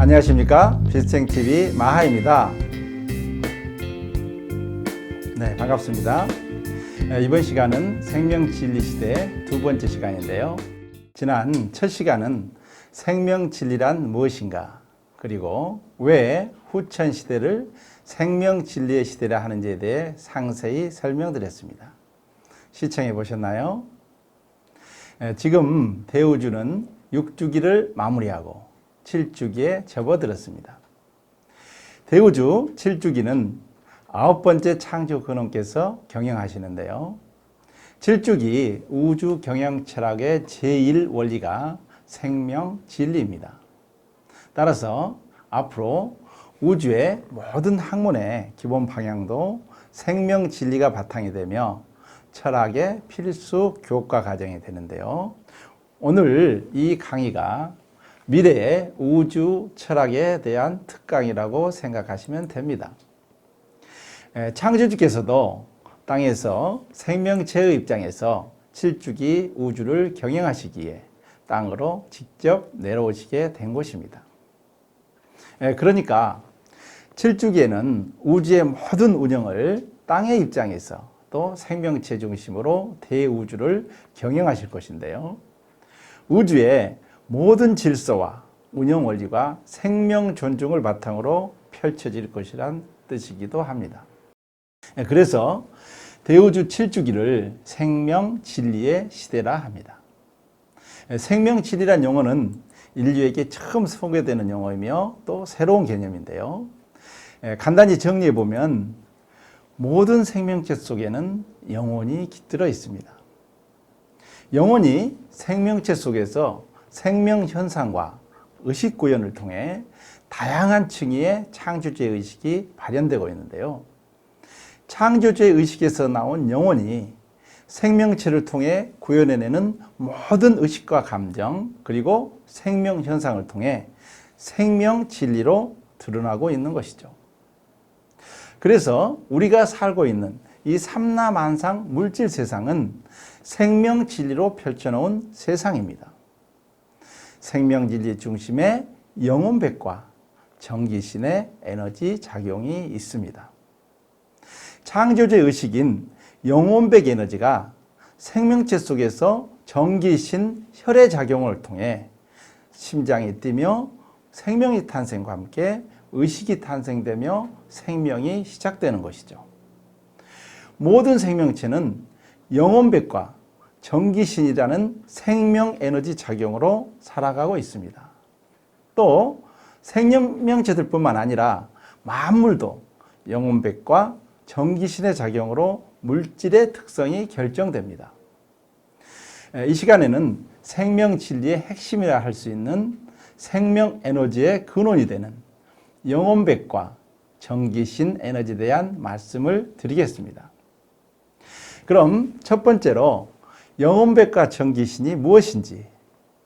안녕하십니까? 비스탱TV 마하입니다. 네 반갑습니다. 네, 이번 시간은 생명진리 시대 두 번째 시간인데요. 지난 첫 시간은 생명진리란 무엇인가? 그리고 왜 후천 시대를 생명진리의 시대라 하는지에 대해 상세히 설명드렸습니다. 시청해 보셨나요? 네, 지금 대우주는 6주기를 마무리하고 7주기에 접어들었습니다. 대우주 7주기는 아홉 번째 창조 근원께서 경영하시는데요. 7주기 우주 경영 철학의 제1 원리가 생명 진리입니다. 따라서 앞으로 우주의 모든 학문의 기본 방향도 생명 진리가 바탕이 되며 철학의 필수 교과 과정이 되는데요. 오늘 이 강의가 미래의 우주 철학에 대한 특강이라고 생각하시면 됩니다. 창조주께서도 땅에서 생명체의 입장에서 7주기 우주를 경영하시기에 땅으로 직접 내려오시게 된 것입니다. 그러니까 7주기에는 우주의 모든 운영을 땅의 입장에서 또 생명체 중심으로 대우주를 경영하실 것인데요. 우주의 모든 질서와 운영 원리가 생명 존중을 바탕으로 펼쳐질 것이란 뜻이기도 합니다. 그래서 대우주 7주기를 생명 진리의 시대라 합니다. 생명 진리란 용어는 인류에게 처음 소개되는 용어이며 또 새로운 개념인데요. 간단히 정리해 보면 모든 생명체 속에는 영혼이 깃들어 있습니다. 영혼이 생명체 속에서 생명 현상과 의식 구현을 통해 다양한 층위의 창조주의 의식이 발현되고 있는데요. 창조주의 의식에서 나온 영혼이 생명체를 통해 구현해내는 모든 의식과 감정 그리고 생명 현상을 통해 생명 진리로 드러나고 있는 것이죠. 그래서 우리가 살고 있는 이 삼라만상 물질 세상은 생명 진리로 펼쳐놓은 세상입니다. 생명 진리 중심에 영혼백과 전기신의 에너지 작용이 있습니다. 창조주의 의식인 영혼백 에너지가 생명체 속에서 전기신 혈의 작용을 통해 심장이 뛰며 생명이 탄생과 함께 의식이 탄생되며 생명이 시작되는 것이죠. 모든 생명체는 영혼백과 전기신이라는 생명 에너지 작용으로 살아가고 있습니다. 또 생명체들뿐만 아니라 만물도 영혼백과 전기신의 작용으로 물질의 특성이 결정됩니다. 이 시간에는 생명 진리의 핵심이라 할 수 있는 생명 에너지의 근원이 되는 영혼백과 전기신 에너지에 대한 말씀을 드리겠습니다. 그럼 첫 번째로 영혼백과 전기신이 무엇인지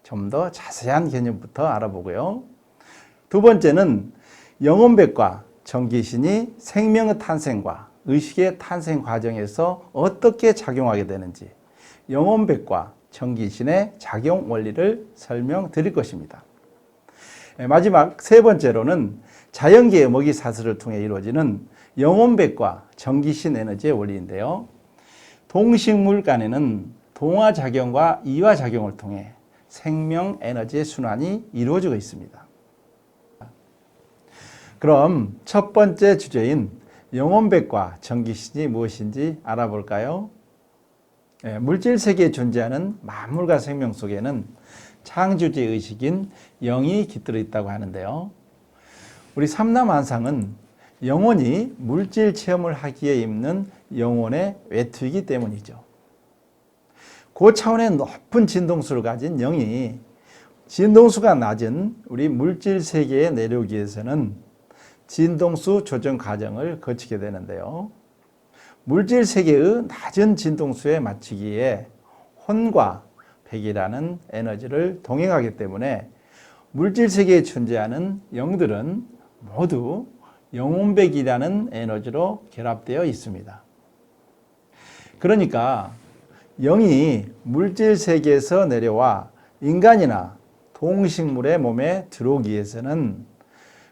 좀 더 자세한 개념부터 알아보고요. 두 번째는 영혼백과 전기신이 생명의 탄생과 의식의 탄생 과정에서 어떻게 작용하게 되는지 영혼백과 전기신의 작용 원리를 설명드릴 것입니다. 마지막 세 번째로는 자연계의 먹이 사슬을 통해 이루어지는 영혼백과 전기신 에너지의 원리인데요. 동식물 간에는 동화작용과 이화작용을 통해 생명 에너지의 순환이 이루어지고 있습니다. 그럼 첫 번째 주제인 영혼백과 전기신이 무엇인지 알아볼까요? 네, 물질 세계에 존재하는 만물과 생명 속에는 창조주의 의식인 영이 깃들어 있다고 하는데요. 우리 삼라만상은 영혼이 물질 체험을 하기에 입는 영혼의 외투이기 때문이죠. 고차원의 높은 진동수를 가진 영이 진동수가 낮은 우리 물질 세계에 내려오기 위해서는 진동수 조정 과정을 거치게 되는데요. 물질 세계의 낮은 진동수에 맞추기에 혼과 백이라는 에너지를 동행하기 때문에 물질 세계에 존재하는 영들은 모두 영혼백이라는 에너지로 결합되어 있습니다. 그러니까 영이 물질 세계에서 내려와 인간이나 동식물의 몸에 들어오기 위해서는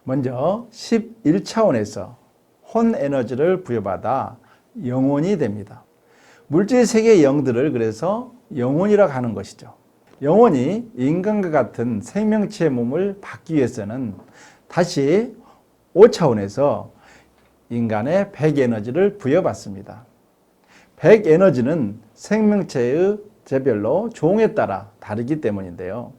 먼저 11차원에서 혼 에너지를 부여받아 영혼이 됩니다. 물질 세계의 영들을 그래서 영혼이라고 하는 것이죠. 영혼이 인간과 같은 생명체의 몸을 받기 위해서는 다시 5차원에서 인간의 백에너지를 부여받습니다. 백에너지는 생명체의 제별로 종에 따라 다르기 때문인데요.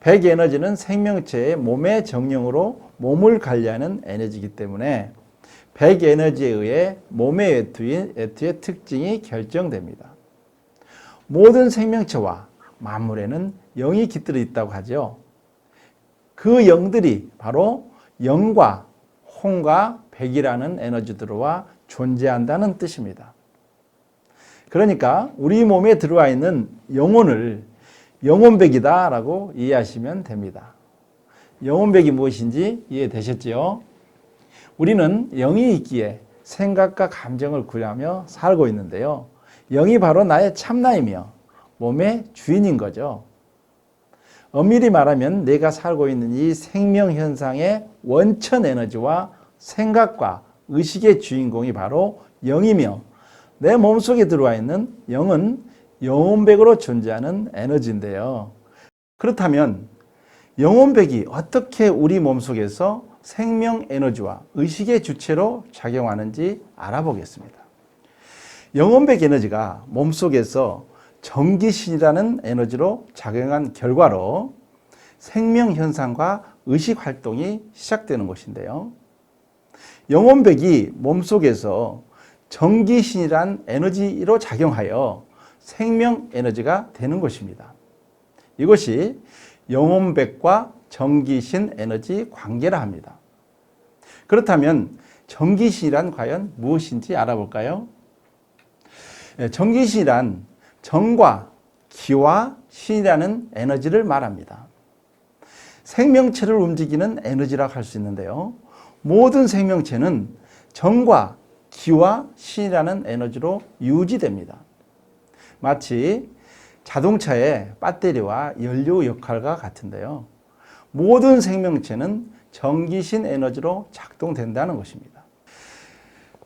백 에너지는 생명체의 몸의 정령으로 몸을 관리하는 에너지이기 때문에 백 에너지에 의해 몸의 외투인 외투의 특징이 결정됩니다. 모든 생명체와 만물에는 영이 깃들어 있다고 하죠. 그 영들이 바로 영과 홍과 백이라는 에너지들과 존재한다는 뜻입니다. 그러니까 우리 몸에 들어와 있는 영혼을 영혼백이다라고 이해하시면 됩니다. 영혼백이 무엇인지 이해되셨지요? 우리는 영이 있기에 생각과 감정을 구하며 살고 있는데요. 영이 바로 나의 참나이며 몸의 주인인 거죠. 엄밀히 말하면 내가 살고 있는 이 생명 현상의 원천 에너지와 생각과 의식의 주인공이 바로 영이며 내 몸속에 들어와 있는 영은 영혼백으로 존재하는 에너지인데요. 그렇다면 영혼백이 어떻게 우리 몸속에서 생명 에너지와 의식의 주체로 작용하는지 알아보겠습니다. 영혼백 에너지가 몸속에서 전기신이라는 에너지로 작용한 결과로 생명 현상과 의식 활동이 시작되는 것인데요. 영혼백이 몸속에서 전기신이란 에너지로 작용하여 생명 에너지가 되는 것입니다. 이것이 영혼백과 전기신 에너지 관계라 합니다. 그렇다면 전기신이란 과연 무엇인지 알아볼까요? 예, 전기신이란 정과 기와 신이라는 에너지를 말합니다. 생명체를 움직이는 에너지라고 할 수 있는데요. 모든 생명체는 정과 기와 신이라는 에너지로 유지됩니다. 마치 자동차의 배터리와 연료 역할과 같은데요. 모든 생명체는 전기신 에너지로 작동된다는 것입니다.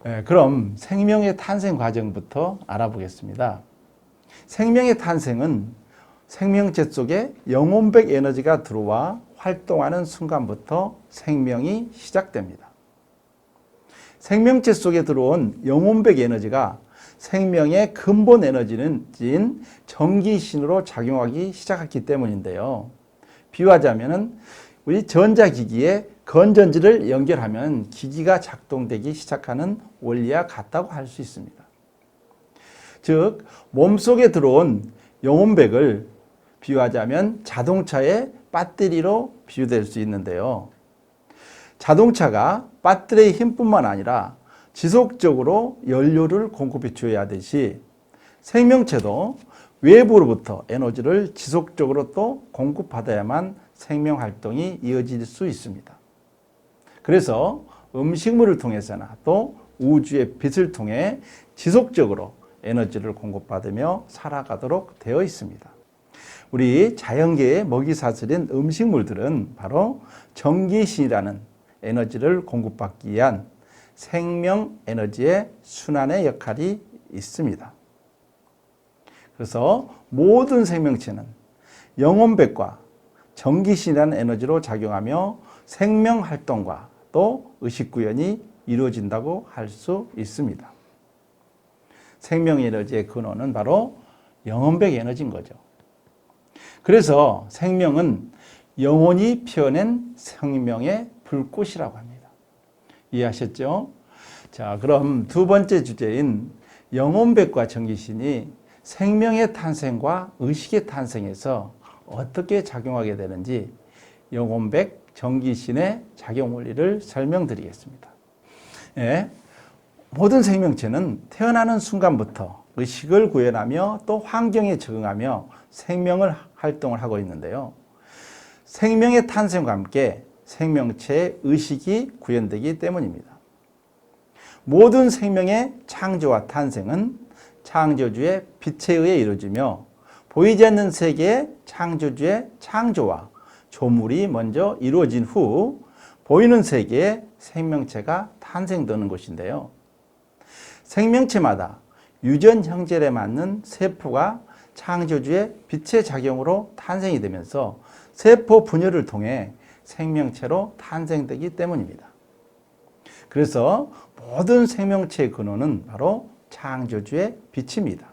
예, 그럼 생명의 탄생 과정부터 알아보겠습니다. 생명의 탄생은 생명체 속에 영혼백 에너지가 들어와 활동하는 순간부터 생명이 시작됩니다. 생명체 속에 들어온 영혼백 에너지가 생명의 근본 에너지는 진 전기신으로 작용하기 시작했기 때문인데요. 비유하자면은 우리 전자기기에 건전지를 연결하면 기기가 작동되기 시작하는 원리와 같다고 할 수 있습니다. 즉, 몸속에 들어온 영혼백을 비유하자면 자동차의 배터리로 비유될 수 있는데요. 자동차가 배터리의 힘뿐만 아니라 지속적으로 연료를 공급해 줘야 하듯이 생명체도 외부로부터 에너지를 지속적으로 또 공급받아야만 생명 활동이 이어질 수 있습니다. 그래서 음식물을 통해서나 또 우주의 빛을 통해 지속적으로 에너지를 공급받으며 살아가도록 되어 있습니다. 우리 자연계의 먹이 사슬인 음식물들은 바로 전기신이라는 에너지를 공급받기 위한 생명 에너지의 순환의 역할이 있습니다. 그래서 모든 생명체는 영혼백과 전기신이라는 에너지로 작용하며 생명 활동과 또 의식 구현이 이루어진다고 할 수 있습니다. 생명 에너지의 근원은 바로 영혼백 에너지인 거죠. 그래서 생명은 영혼이 피어낸 생명의 불꽃이라고 합니다. 이해하셨죠? 자, 그럼 두 번째 주제인 영혼백과 전기신이 생명의 탄생과 의식의 탄생에서 어떻게 작용하게 되는지 영혼백, 전기신의 작용 원리를 설명드리겠습니다. 예, 모든 생명체는 태어나는 순간부터 의식을 구현하며 또 환경에 적응하며 생명을 활동을 하고 있는데요. 생명의 탄생과 함께 생명체의 의식이 구현되기 때문입니다. 모든 생명의 창조와 탄생은 창조주의 빛에 의해 이루어지며 보이지 않는 세계의 창조주의 창조와 조물이 먼저 이루어진 후 보이는 세계에 생명체가 탄생되는 것인데요. 생명체마다 유전 형질에 맞는 세포가 창조주의 빛의 작용으로 탄생이 되면서 세포 분열을 통해 생명체로 탄생되기 때문입니다. 그래서 모든 생명체의 근원은 바로 창조주의 빛입니다.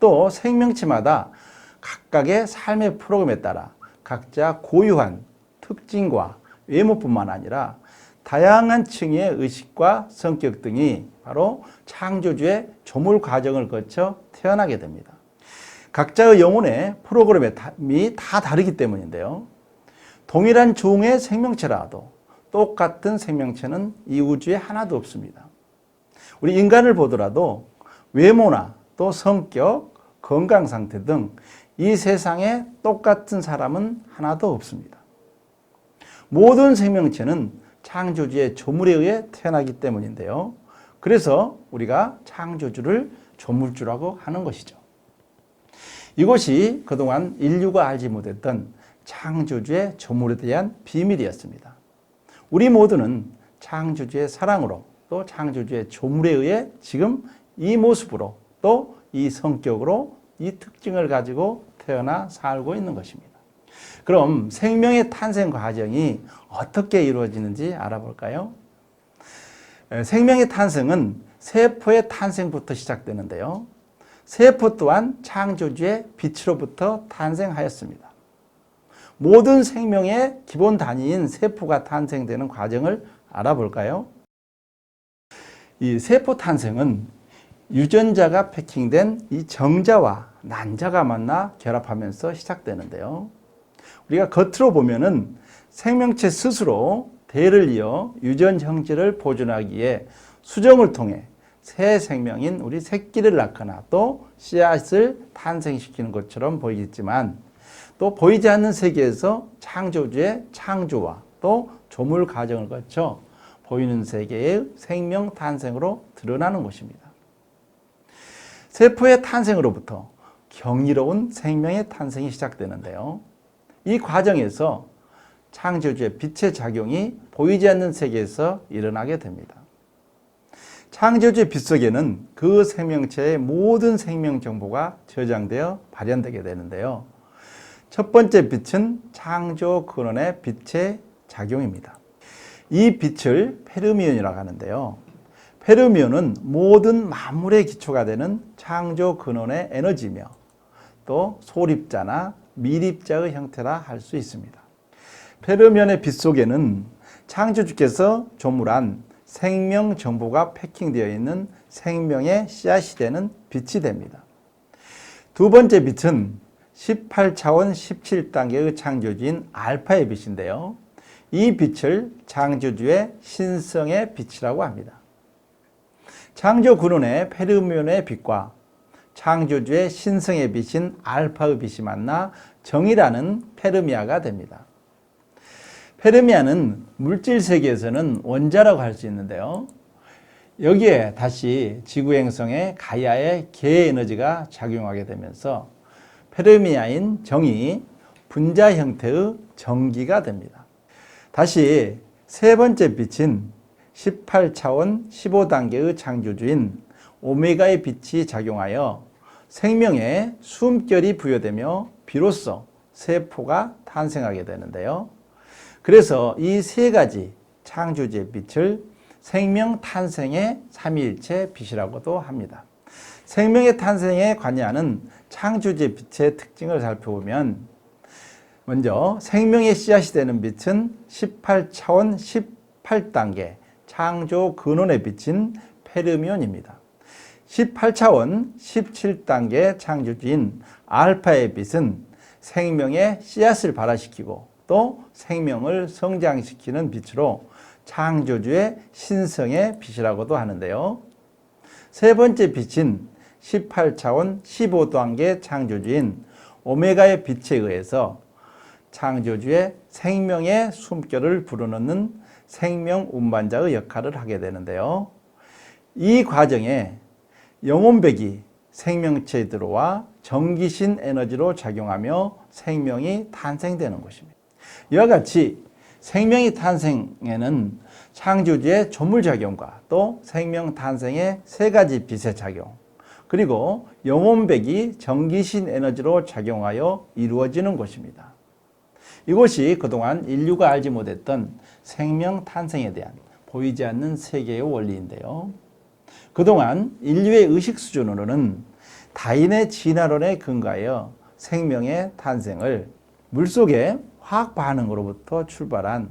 또 생명체마다 각각의 삶의 프로그램에 따라 각자 고유한 특징과 외모뿐만 아니라 다양한 층의 의식과 성격 등이 바로 창조주의 조물 과정을 거쳐 태어나게 됩니다. 각자의 영혼의 프로그램이 다 다르기 때문인데요. 동일한 종의 생명체라도 똑같은 생명체는 이 우주에 하나도 없습니다. 우리 인간을 보더라도 외모나 또 성격, 건강 상태 등 이 세상에 똑같은 사람은 하나도 없습니다. 모든 생명체는 창조주의 조물에 의해 태어나기 때문인데요. 그래서 우리가 창조주를 조물주라고 하는 것이죠. 이것이 그동안 인류가 알지 못했던 창조주의 조물에 대한 비밀이었습니다. 우리 모두는 창조주의 사랑으로 또 창조주의 조물에 의해 지금 이 모습으로 또 이 성격으로 이 특징을 가지고 태어나 살고 있는 것입니다. 그럼 생명의 탄생 과정이 어떻게 이루어지는지 알아볼까요? 생명의 탄생은 세포의 탄생부터 시작되는데요. 세포 또한 창조주의 빛으로부터 탄생하였습니다. 모든 생명의 기본 단위인 세포가 탄생되는 과정을 알아볼까요? 이 세포 탄생은 유전자가 패킹된 이 정자와 난자가 만나 결합하면서 시작되는데요. 우리가 겉으로 보면은 생명체 스스로 대를 이어 유전 형질을 보존하기에 수정을 통해 새 생명인 우리 새끼를 낳거나 또 씨앗을 탄생시키는 것처럼 보이겠지만 또 보이지 않는 세계에서 창조주의 창조와 또 조물 과정을 거쳐 보이는 세계의 생명 탄생으로 드러나는 것입니다. 세포의 탄생으로부터 경이로운 생명의 탄생이 시작되는데요. 이 과정에서 창조주의 빛의 작용이 보이지 않는 세계에서 일어나게 됩니다. 창조주의 빛 속에는 그 생명체의 모든 생명 정보가 저장되어 발현되게 되는데요. 첫 번째 빛은 창조 근원의 빛의 작용입니다. 이 빛을 페르미온이라고 하는데요. 페르미온은 모든 만물의 기초가 되는 창조 근원의 에너지며 또 소립자나 미립자의 형태라 할 수 있습니다. 페르미온의 빛 속에는 창조주께서 조물한 생명 정보가 패킹되어 있는 생명의 씨앗이 되는 빛이 됩니다. 두 번째 빛은 18차원 17단계의 창조주인 알파의 빛인데요. 이 빛을 창조주의 신성의 빛이라고 합니다. 창조 근원의 페르미온의 빛과 창조주의 신성의 빛인 알파의 빛이 만나 정이라는 페르미아가 됩니다. 페르미아는 물질 세계에서는 원자라고 할 수 있는데요. 여기에 다시 지구 행성의 가야의 개 에너지가 작용하게 되면서 페르미아인 정이 분자 형태의 전기가 됩니다. 다시 세 번째 빛인 18차원 15단계의 창조주인 오메가의 빛이 작용하여 생명에 숨결이 부여되며 비로소 세포가 탄생하게 되는데요. 그래서 이 세 가지 창조주의 빛을 생명 탄생의 삼위일체 빛이라고도 합니다. 생명의 탄생에 관여하는 창조주의 빛의 특징을 살펴보면 먼저 생명의 씨앗이 되는 빛은 18차원 18단계 창조 근원의 빛인 페르미온입니다. 18차원 17단계 창조주인 알파의 빛은 생명의 씨앗을 발화시키고 또 생명을 성장시키는 빛으로 창조주의 신성의 빛이라고도 하는데요. 세 번째 빛인 18차원 15단계 창조주인 오메가의 빛에 의해서 창조주의 생명의 숨결을 불어넣는 생명 운반자의 역할을 하게 되는데요. 이 과정에 영혼백이 생명체에 들어와 전기신 에너지로 작용하며 생명이 탄생되는 것입니다. 이와 같이 생명의 탄생에는 창조주의 조물작용과 또 생명 탄생의 세 가지 빛의 작용, 그리고 영혼백이 전기신 에너지로 작용하여 이루어지는 것입니다. 이것이 그동안 인류가 알지 못했던 생명 탄생에 대한 보이지 않는 세계의 원리인데요. 그동안 인류의 의식 수준으로는 다인의 진화론에 근거하여 생명의 탄생을 물속의 화학 반응으로부터 출발한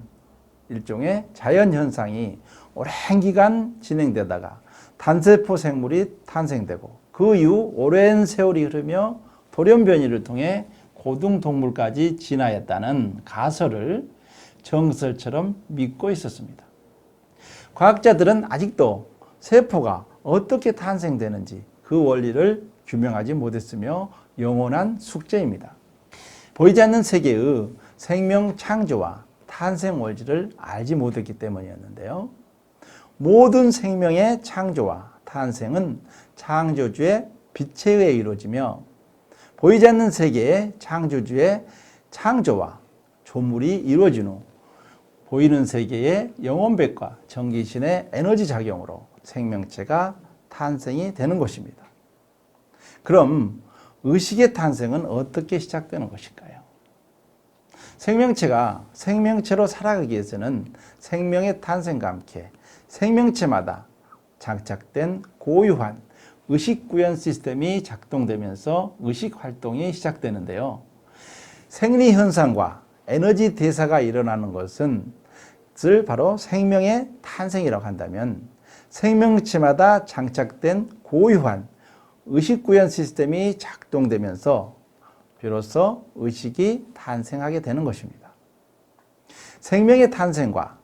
일종의 자연 현상이 오랜 기간 진행되다가 단세포 생물이 탄생되고 그 이후 오랜 세월이 흐르며 돌연변이를 통해 고등 동물까지 진화했다는 가설을 정설처럼 믿고 있었습니다. 과학자들은 아직도 세포가 어떻게 탄생되는지 그 원리를 규명하지 못했으며 영원한 숙제입니다. 보이지 않는 세계의 생명 창조와 탄생 원리를 알지 못했기 때문이었는데요. 모든 생명의 창조와 탄생은 창조주의 빛에 의해 이루어지며 보이지 않는 세계의 창조주의 창조와 조물이 이루어진 후 보이는 세계의 영혼백과 전기신의 에너지 작용으로 생명체가 탄생이 되는 것입니다. 그럼 의식의 탄생은 어떻게 시작되는 것일까요? 생명체가 생명체로 살아가기 위해서는 생명의 탄생과 함께 생명체마다 장착된 고유한 의식 구현 시스템이 작동되면서 의식 활동이 시작되는데요. 생리 현상과 에너지 대사가 일어나는 것은 을 바로 생명의 탄생이라고 한다면 생명체마다 장착된 고유한 의식 구현 시스템이 작동되면서 비로소 의식이 탄생하게 되는 것입니다. 생명의 탄생과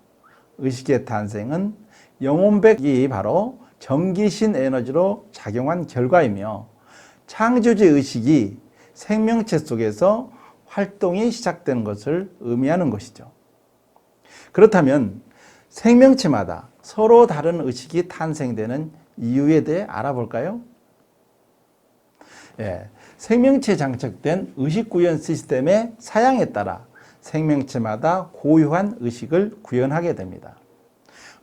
의식의 탄생은 영혼백이 바로 전기신 에너지로 작용한 결과이며 창조주 의식이 생명체 속에서 활동이 시작되는 것을 의미하는 것이죠. 그렇다면 생명체마다 서로 다른 의식이 탄생되는 이유에 대해 알아볼까요? 예, 생명체에 장착된 의식 구현 시스템의 사양에 따라 생명체마다 고유한 의식을 구현하게 됩니다.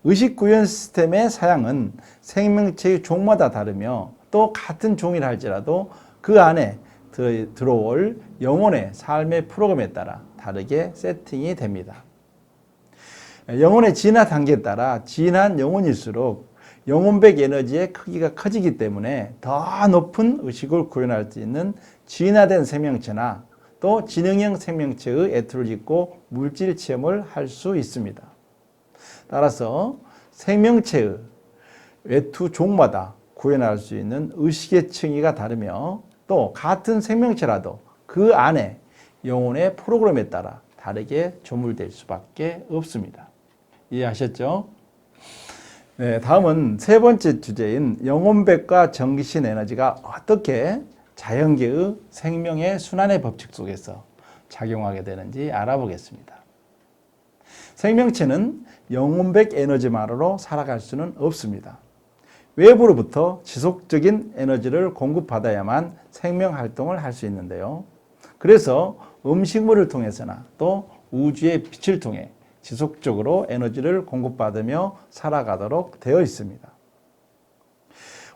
의식 구현 시스템의 사양은 생명체의 종마다 다르며 또 같은 종이라 할지라도 그 안에 들어올 영혼의 삶의 프로그램에 따라 다르게 세팅이 됩니다. 영혼의 진화 단계에 따라 진한 영혼일수록 영혼백 에너지의 크기가 커지기 때문에 더 높은 의식을 구현할 수 있는 진화된 생명체나 또 지능형 생명체의 애투를 잇고 물질 체험을 할 수 있습니다. 따라서 생명체의 외투 종마다 구현할 수 있는 의식의 층위가 다르며 또 같은 생명체라도 그 안에 영혼의 프로그램에 따라 다르게 조물될 수밖에 없습니다. 이해하셨죠? 네, 다음은 세 번째 주제인 영혼백과 전기신 에너지가 어떻게 자연계의 생명의 순환의 법칙 속에서 작용하게 되는지 알아보겠습니다. 생명체는 영혼백 에너지만으로 살아갈 수는 없습니다. 외부로부터 지속적인 에너지를 공급받아야만 생명 활동을 할 수 있는데요. 그래서 음식물을 통해서나 또 우주의 빛을 통해 지속적으로 에너지를 공급받으며 살아가도록 되어 있습니다.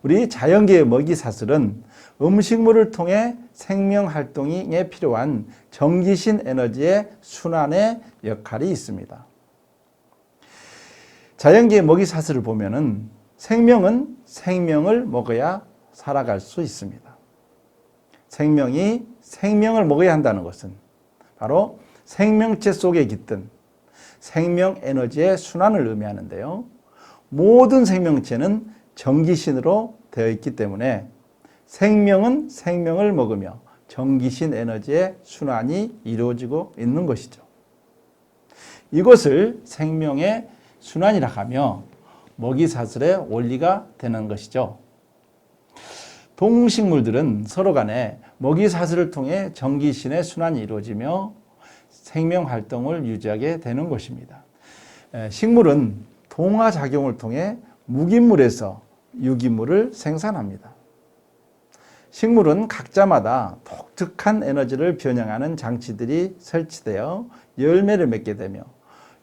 우리 자연계의 먹이 사슬은 음식물을 통해 생명 활동에 필요한 전기신 에너지의 순환의 역할이 있습니다. 자연계의 먹이 사슬을 보면은 생명은 생명을 먹어야 살아갈 수 있습니다. 생명이 생명을 먹어야 한다는 것은 바로 생명체 속에 깃든 생명 에너지의 순환을 의미하는데요. 모든 생명체는 전기신으로 되어 있기 때문에 생명은 생명을 먹으며 전기신 에너지의 순환이 이루어지고 있는 것이죠. 이것을 생명의 순환이라 하며 먹이사슬의 원리가 되는 것이죠. 동식물들은 서로 간에 먹이사슬을 통해 전기신의 순환이 이루어지며 생명 활동을 유지하게 되는 것입니다. 식물은 동화 작용을 통해 무기물에서 유기물을 생산합니다. 식물은 각자마다 독특한 에너지를 변형하는 장치들이 설치되어 열매를 맺게 되며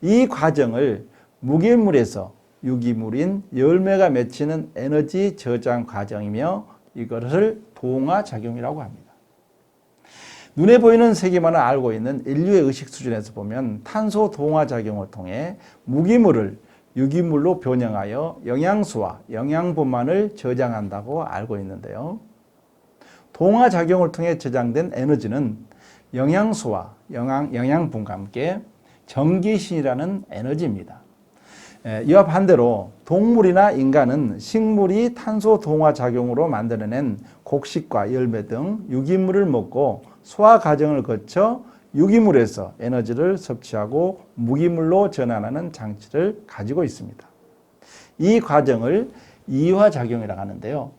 이 과정을 무기물에서 유기물인 열매가 맺히는 에너지 저장 과정이며 이것을 동화 작용이라고 합니다. 눈에 보이는 세계만을 알고 있는 인류의 의식 수준에서 보면 탄소 동화 작용을 통해 무기물을 유기물로 변형하여 영양소와 영양분만을 저장한다고 알고 있는데요. 동화 작용을 통해 저장된 에너지는 영양소와 영양, 영양분과 함께 전기신이라는 에너지입니다. 이와 반대로 동물이나 인간은 식물이 탄소 동화 작용으로 만들어낸 곡식과 열매 등 유기물을 먹고 소화 과정을 거쳐 유기물에서 에너지를 섭취하고 무기물로 전환하는 장치를 가지고 있습니다. 이 과정을 이화작용이라고 하는데요.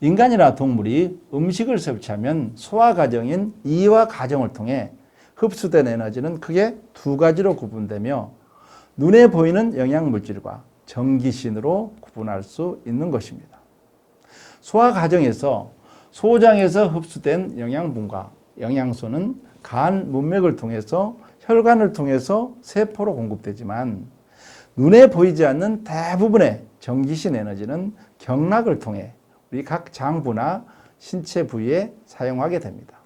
인간이나 동물이 음식을 섭취하면 소화 과정인 이화 과정을 통해 흡수된 에너지는 크게 두 가지로 구분되며 눈에 보이는 영양 물질과 전기신으로 구분할 수 있는 것입니다. 소화 과정에서 소장에서 흡수된 영양분과 영양소는 간 문맥을 통해서 혈관을 통해서 세포로 공급되지만 눈에 보이지 않는 대부분의 전기신 에너지는 경락을 통해 우리 각 장부나 신체 부위에 사용하게 됩니다.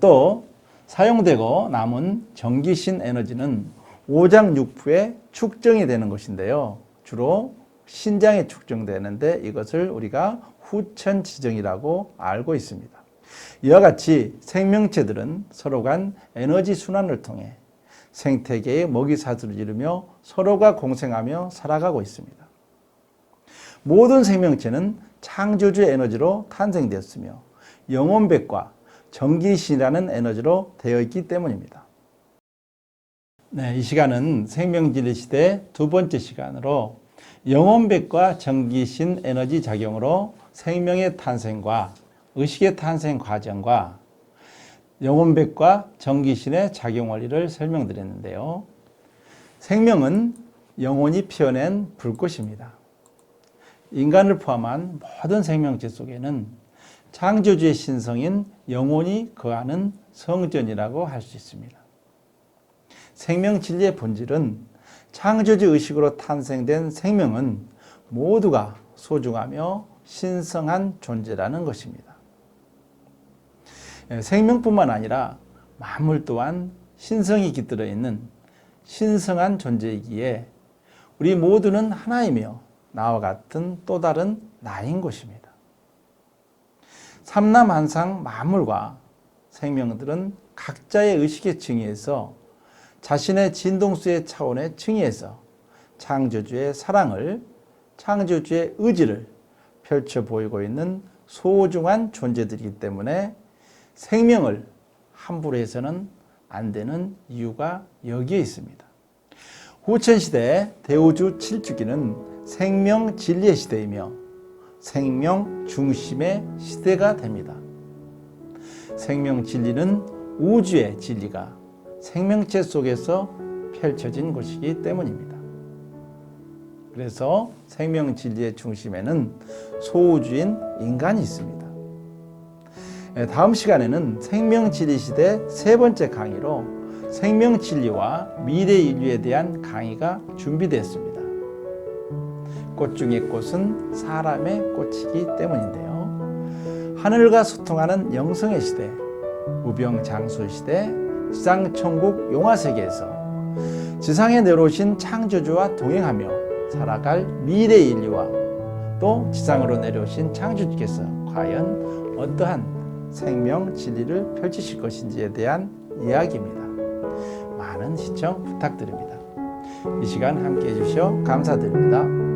또 사용되고 남은 전기신 에너지는 오장육부에 축정이 되는 것인데요. 주로 신장에 축정되는데 이것을 우리가 후천지정이라고 알고 있습니다. 이와 같이 생명체들은 서로 간 에너지 순환을 통해 생태계의 먹이사슬을 이루며 서로가 공생하며 살아가고 있습니다. 모든 생명체는 창조주의 에너지로 탄생되었으며 영혼백과 전기신이라는 에너지로 되어 있기 때문입니다. 네, 이 시간은 생명진리 시대 두 번째 시간으로 영혼백과 전기신 에너지 작용으로 생명의 탄생과 의식의 탄생 과정과 영혼백과 전기신의 작용 원리를 설명드렸는데요. 생명은 영혼이 피어낸 불꽃입니다. 인간을 포함한 모든 생명체 속에는 창조주의 신성인 영혼이 거하는 성전이라고 할 수 있습니다. 생명 진리의 본질은 창조주 의식으로 탄생된 생명은 모두가 소중하며 신성한 존재라는 것입니다. 예, 생명뿐만 아니라 만물 또한 신성이 깃들어 있는 신성한 존재이기에 우리 모두는 하나이며 나와 같은 또 다른 나인 것입니다. 삼남한상 만물과 생명들은 각자의 의식의 층위에서 자신의 진동수의 차원의 층위에서 창조주의 사랑을 창조주의 의지를 펼쳐 보이고 있는 소중한 존재들이기 때문에 생명을 함부로 해서는 안 되는 이유가 여기에 있습니다. 후천시대 대우주 7주기는 생명 진리의 시대이며 생명 중심의 시대가 됩니다. 생명 진리는 우주의 진리가 생명체 속에서 펼쳐진 것이기 때문입니다. 그래서 생명 진리의 중심에는 소우주인 인간이 있습니다. 예, 다음 시간에는 생명 진리 시대 세 번째 강의로 생명 진리와 미래 인류에 대한 강의가 준비되었습니다. 꽃 중의 꽃은 사람의 꽃이기 때문인데요. 하늘과 소통하는 영성의 시대, 무병장수 시대, 지상천국 용화세계에서 지상에 내려오신 창조주와 동행하며 살아갈 미래 인류와 또 지상으로 내려오신 창조주께서 과연 어떠한 생명 진리를 펼치실 것인지에 대한 이야기입니다. 많은 시청 부탁드립니다. 이 시간 함께 해주셔 감사드립니다.